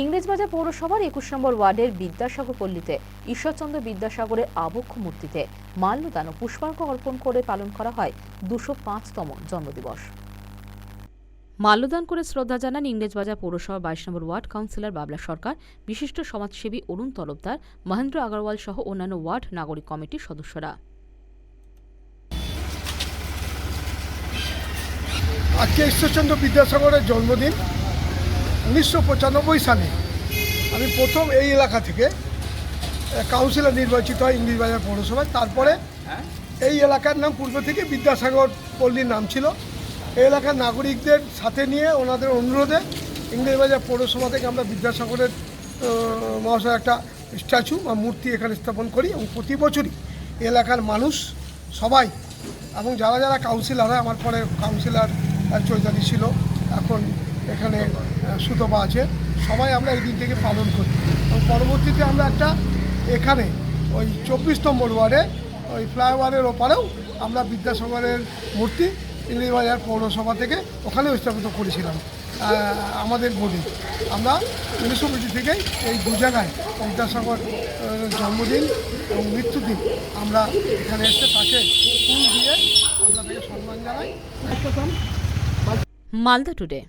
ইংরেজবাজার পৌরসভার একুশ নম্বর ওয়ার্ডের বিদ্যাসাগর পল্লীতে ঈশ্বরচন্দ্র বিদ্যাসাগরের আবক্ষ মূর্তিতে মাল্যদান ও পুষ্পার্ঘ অর্পণ করে পালন করা হয় দুশো পাঁচতম জন্মদিবস। মাল্যদান করে শ্রদ্ধা জানান ইংরেজবাজার পৌরসভা বাইশ নম্বর ওয়ার্ড কাউন্সিলর বাবলা সরকার। বিশিষ্ট সমাজসেবী অরুণ তরফদার মহেন্দ্র আগরওয়াল সহ অন্যান্য ওয়ার্ড নাগরিক কমিটির সদস্যরা। আজকে ঈশ্বরচন্দ্র বিদ্যাসাগরের জন্মদিন। উনিশশো পঁচানব্বই সালে আমি প্রথম এই এলাকা থেকে কাউন্সিলর নির্বাচিত হয় ইংলিশবাজার পৌরসভায়। তারপরে এই এলাকার নাম পূর্ব থেকে বিদ্যাসাগর পল্লীর নাম ছিল। এই এলাকার নাগরিকদের সাথে নিয়ে ওনাদের অনুরোধে ইংরেজবাজার পৌরসভা থেকে আমরা বিদ্যাসাগরের মহাশয় একটা স্ট্যাচু বা মূর্তি এখানে স্থাপন করি এবং প্রতি বছরই এলাকার মানুষ সবাই এবং যারা যারা কাউন্সিলার হয় আমার পরে কাউন্সিলর চৈতালি ছিল এখন এখানে সুতপা আছে। সবাই আমরা এই দিন থেকে পালন করি এবং পরবর্তীতে আমরা একটা এখানে ওই চব্বিশ নম্বর ওয়ার্ডে ওই ফ্লাইওভারের ওপারেও আমরা বিদ্যাসাগরের মূর্তি ইংরেজবাজার পৌরসভা থেকে ওখানেও স্থাপিত করেছিলাম আমাদের বলি। আমরা উনিশশো মিউনিসিপ্যালিটি থেকেই এই দু জায়গায় বিদ্যাসাগর জন্মদিন এবং মৃত্যুদিন আমরা এখানে এসে তাকে ফুল দিয়ে আমরা তাকে সম্মান জানাই। মালদা টুডে।